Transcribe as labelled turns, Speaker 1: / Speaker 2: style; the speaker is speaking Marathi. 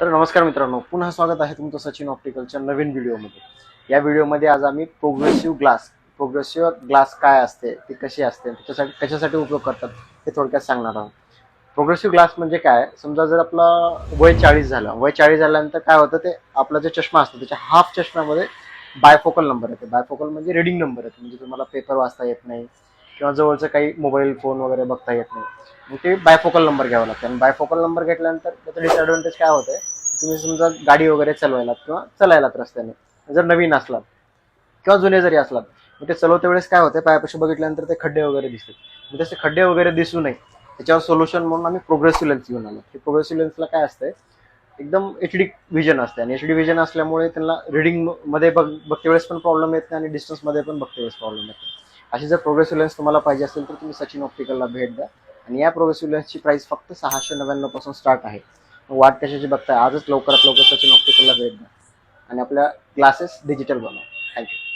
Speaker 1: तर नमस्कार मित्रांनो पुन्हा स्वागत आहे तुमचं सचिन ऑप्टिकलच्या नवीन व्हिडिओमध्ये. या व्हिडिओमध्ये आज आम्ही प्रोग्रेसिव्ह ग्लास प्रोग्रेसिव्ह ग्लास काय असते ती कशी असते त्याच्यासाठी कशासाठी उपयोग करतात हे थोडक्यात सांगणार आहोत. प्रोग्रेसिव्ह ग्लास म्हणजे काय? समजा जर आपला वय चाळीस झालं वय चाळीस झाल्यानंतर काय होतं ते आपला जे चष्मा असतो त्याच्या हाफ चष्म्यामध्ये बायफोकल नंबर येते. बायफोकल म्हणजे रिडिंग नंबर येते म्हणजे तुम्हाला पेपर वाचता येत नाही किंवा जवळचं काही मोबाईल फोन वगैरे बघता येत नाही. मग ते बायफोकल नंबर घ्यावा लागतं. आणि बायफोकल नंबर घेतल्यानंतर त्याचं डिसएडव्हान्टेज काय होतंय? तुम्ही समजा गाडी वगैरे चालवायला किंवा चालायलात रस्त्याने. जर नवीन असलात किंवा जुने जरी असलात मग ते चालवते वेळेस काय होते पायापाशी बघितल्यानंतर ते खड्डे वगैरे दिसतात. मग तसे खड्डे वगैरे दिसू नये. त्याच्यावर सोल्युशन म्हणून आम्ही प्रोग्रेसिव्ह लेन्स घेऊन आलो. की प्रोग्रेसिव्ह लेन्सला काय असतंय? एकदम एच डी व्हिजन असते आणि एच डी व्हिजन असल्यामुळे त्यांना रिडिंगमध्ये बघ बघते वेळेस पण प्रॉब्लेम येत नाही आणि डिस्टन्समध्ये पण बघते वेळेस प्रॉब्लेम येत नाही. अशी जर प्रोग्रेसिव्ह लेन्स तुम्हाला पाहिजे असेल तर तुम्ही सचिन ऑप्टिकलला भेट द्या. आणि या प्रोग्रेसिव्ह लेन्सची प्राईस फक्त सहाशे नव्याण्णवपासून स्टार्ट आहे. मग वाट कशाची बघताय? आजच लवकरात लवकर सचिन ऑप्टिकलला भेट द्या. आणि आपल्या क्लासेस डिजिटल बनवा. थँक्यू